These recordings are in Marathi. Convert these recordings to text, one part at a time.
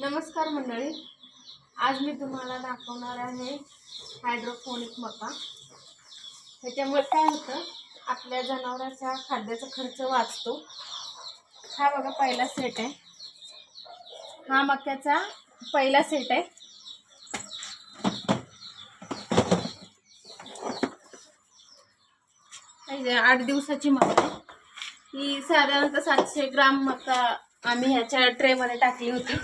नमस्कार मंडळी. आज मी तुम्हाला दाखवणार आहे हायड्रोपोनिक मका. ह्याच्यामुळे काय होतं आपल्या जनावरांचा खाद्याचा खर्च वाचतो. हा बघा पहिला सेट आहे. हा मक्याचा पहिला सेट आहे. आठ दिवसाची मका ही साधारणतः सातशे ग्राम मका आम्ही ह्याच्या ट्रेमध्ये टाकली होती.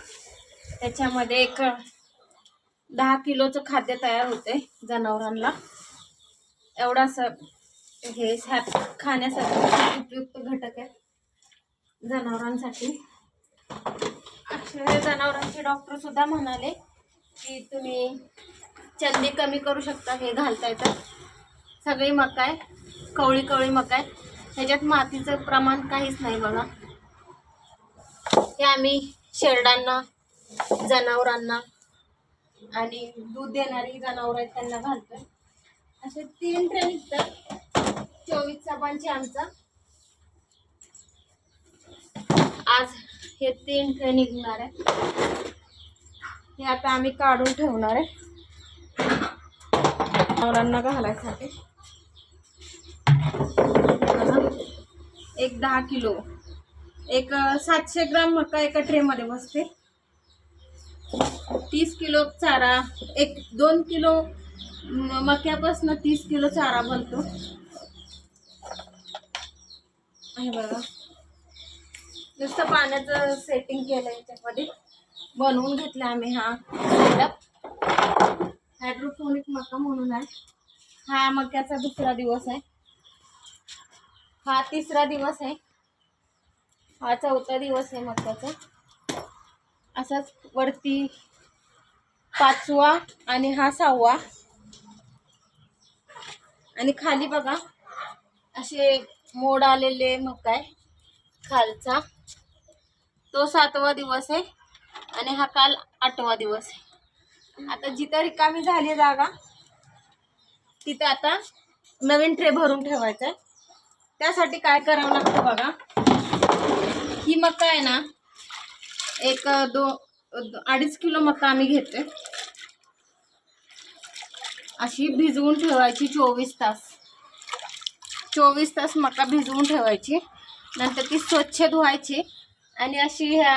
त्याच्यामध्ये एक दहा किलोचं खाद्य तयार होते जनावरांना. एवढासं हे खाण्यासाठी उपयुक्त घटक आहे जनावरांसाठी. अक्षरशः जनावरांचे डॉक्टर सुद्धा म्हणाले की तुम्ही चंदी कमी करू शकता हे घालता येतं सगळी मका आहे कवळी कवळी मका आहे. ह्याच्यात मातीचं प्रमाण काहीच नाही बघा. हे आम्ही शेरडांना जनावरांना आणि दूध देणारी जनावर आहेत त्यांना घालतोय. असे तीन ट्रेन निघतात. चोवीस चपांचे आमचा. आज हे तीन ट्रेन निघणार आहे हे आता आम्ही काढून ठेवणार आहे. जनावरांना घालायसाठी. एक दहा किलो. एक सातशे ग्राम मका एका ट्रेमध्ये बसते. तीस किलो चारा एक दोन किलो मक्यापासून तीस किलो चारा बनतो हे बघा. नुसतं पाण्याचं सेटिंग केलं याच्यामध्ये. बनवून घेतलं आम्ही हा सेटअप हायड्रोफोनिक मका म्हणून आहे. हा मक्याचा दुसरा दिवस आहे. हा तिसरा दिवस आहे. हा चौथा दिवस आहे मक्याचा. असाच वरती पाचवा आणि हा सहावा. आणि खाली बघा असे मोड आलेले मग आहे खालचा. तो सातवा दिवस आहे आणि हा काल आठवा दिवस आहे. आता जिथं रिकामी झाली जागा तिथं आता नवीन ट्रे भरून ठेवायचा आहे. त्यासाठी काय करावं लागतं बघा. ही मका आहे ना एक दो अडीच किलो मका आम्ही घेते अशी भिजवून ठेवायची चोवीस तास. चोवीस तास मका भिजवून ठेवायची. नंतर ती स्वच्छ धुवायची आणि अशी ह्या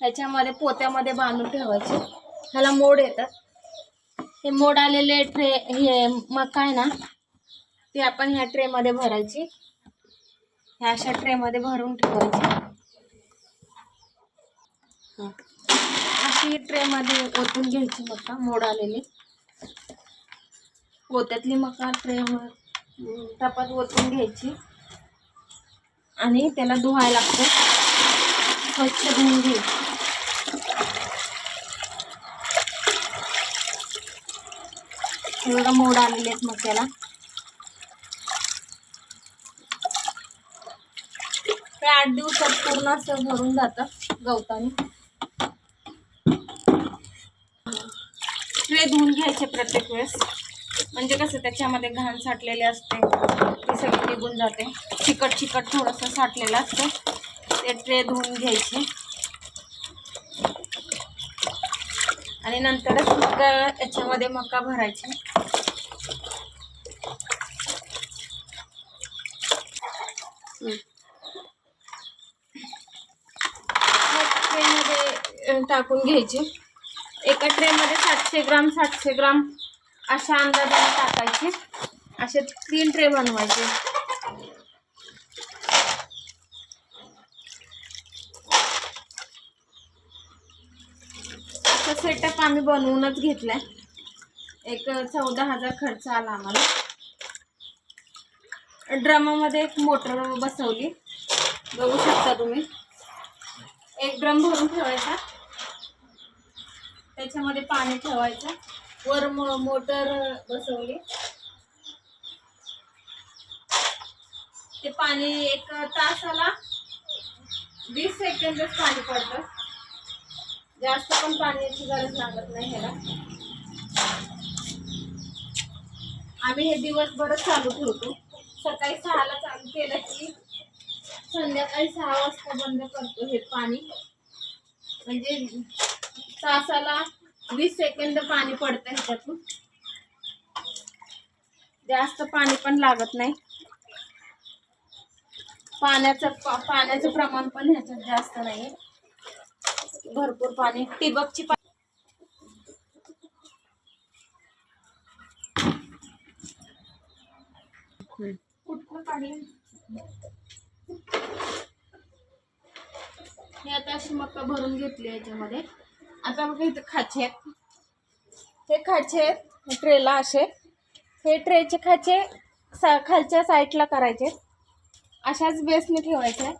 ह्याच्यामध्ये पोत्यामध्ये बांधून ठेवायची. ह्याला मोड येतात. हे मोड आलेले ट्रे हे मका आहे ना ते आपण ह्या ट्रेमध्ये भरायची. ह्या अशा ट्रेमध्ये भरून ठेवायची. अशी ट्रेमध्ये ओतून घ्यायची मका मोड आलेली. ओत्यातली मका ट्रे टपात ओतून घ्यायची. आणि त्याला धुवायला लागतं. स्वच्छ धुवून घ्यायची. हे बघा मोड आलेले आहेत मक्याला. ते आठ दिवसात पूर्ण असं भरून जातं गवताने. धुवून घ्यायचे प्रत्येक वेळेस. म्हणजे कसं त्याच्यामध्ये घाण साठलेले असते ती सगळी निघून जाते. चिकट चिकट थोडंसं साठलेलं असतं ते ट्रे धुवून घ्यायचे. आणि नंतरच मग याच्यामध्ये मका भरायची. ट्रेमध्ये टाकून घ्यायची. एका ट्रेमध्ये सातशे ग्राम सातशे ग्राम अशा अंदाजाने टाकायचे. असे तीन ट्रे बनवायचे. असं सेटअप आम्ही बनवूनच घेतलाय. एक चौदा हजार खर्च आला आम्हाला. ड्रमामध्ये एक मोटर बसवली. बघू शकता तुम्ही. एक ड्रम भरून ठेवायचा. त्याच्यामध्ये पाणी ठेवायचं. वर मो मोटर बसवली. ते पाणी एक तासाला वीस सेकंदच पाणी पडतं. जास्त पण पाण्याची गरज लागत नाही ह्याला. आम्ही हे दिवसभरच चालू ठेवतो. सकाळी सहाला चालू केलं की संध्याकाळी सहा वाजता बंद करतो हे पाणी. म्हणजे तासाला वीस सेकंद पाणी पडतं ह्याच्यातून. जास्त पाणी पण लागत नाही. पाण्याचं पा- पाण्याचं प्रमाण पण ह्याच्यात जास्त नाही भरपूर पाणी. ठिबकची पा कुठलं पाणी? हे आता अशी मक्का भरून घेतली याच्यामध्ये. आता बघा इथं खाचे आहेत. हे खाचे आहेत ट्रेला असे. हे ट्रेचे खाचे सा खालच्या साईडला करायचे. अशाच बेसने ठेवायचे.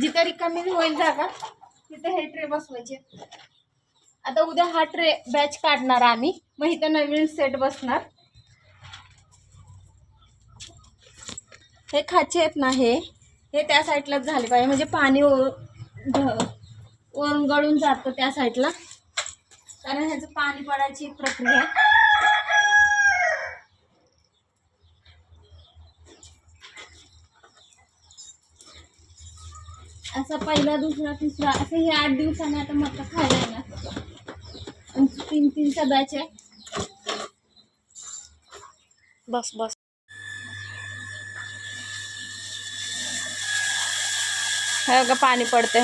जिथं रिकामी होईल जागा तिथे हे ट्रे बसवायचे. आता उद्या हा ट्रे बॅच काढणार आम्ही. मग इथं नवीन सेट बसणार. हे खाचे आहेत ना हे. हे त्या साईडलाच झाले पाहिजे. म्हणजे पाणी कोण गळून जातं त्या साईडला? कारण ह्याचं पाणी पडायची प्रक्रिया असा पहिला दुसरा तिसरा असं हे आठ दिवसाने आता मका खायला येणार. तीन तीन तीनचा बस बस. हे बघा पाणी पडते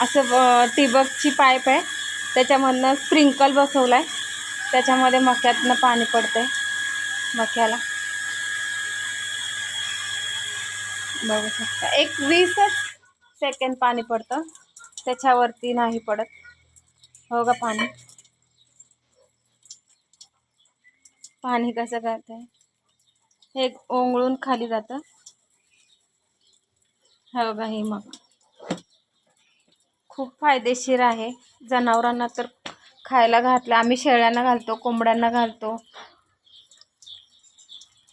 असं टिबकची ठिबकची पाईप आहे. त्याच्यामधनं स्प्रिंकल बसवलाय. त्याच्यामध्ये मक्यातनं पाणी पडतंय. मक्याला. बघू शकता. एक वीसच सेकंड पाणी पडतं. त्याच्यावरती नाही पडत. हो का पाणी. पाणी कसं करतंय? हे ओंगळून खाली जातं. हो का हे मग. खूप फायदेशीर आहे. जनावरांना तर खायला घातलं आम्ही शेळ्यांना घालतो कोंबड्यांना घालतो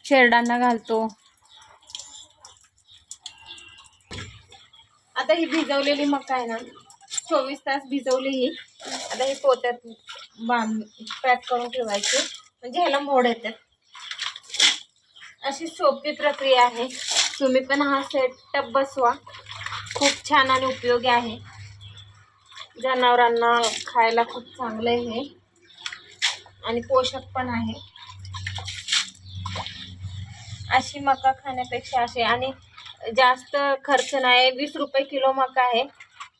शेरडांना घालतो. आता ही भिजवलेली मका आहे ना चोवीस तास भिजवली ही. आता ही पोत्यात बांध पॅक करून ठेवायची. म्हणजे ह्याला मोड येतात. अशी सोपी प्रक्रिया आहे. तुम्ही पण हा सेटअप बसवा. खूप छान आणि उपयोगी आहे. जनावरांना खायला खूप चांगलं आहे. हे आणि पोषक पण आहे. अशी मका खाण्यापेक्षा असे आणि जास्त खर्च नाही. वीस रुपये किलो मका आहे.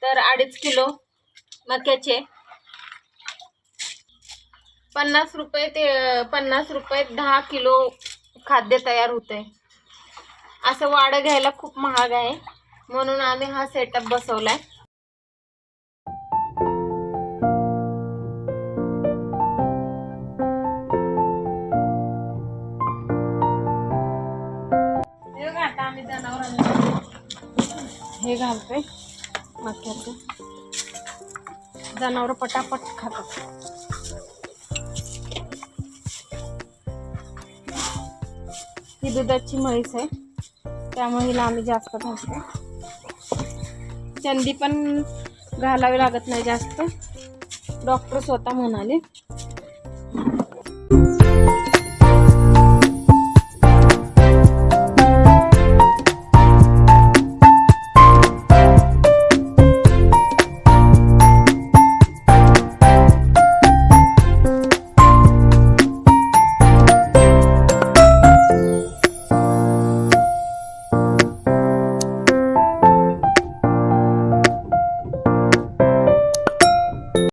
तर अडीच किलो मक्याचे. पन्नास रुपये ते पन्नास रुपये दहा किलो खाद्य तयार होते असं वाडं घ्यायला खूप महाग आहे. म्हणून आम्ही हा सेटअप बसवला आहे हे घालते. मक्याचं जनावर पटापट खातात. ही दुधाची म्हैस आहे. त्यामुळे हिला आम्ही जास्त घालतो चंदी पण घालावी लागत नाही जास्त. डॉक्टर स्वतः म्हणाले.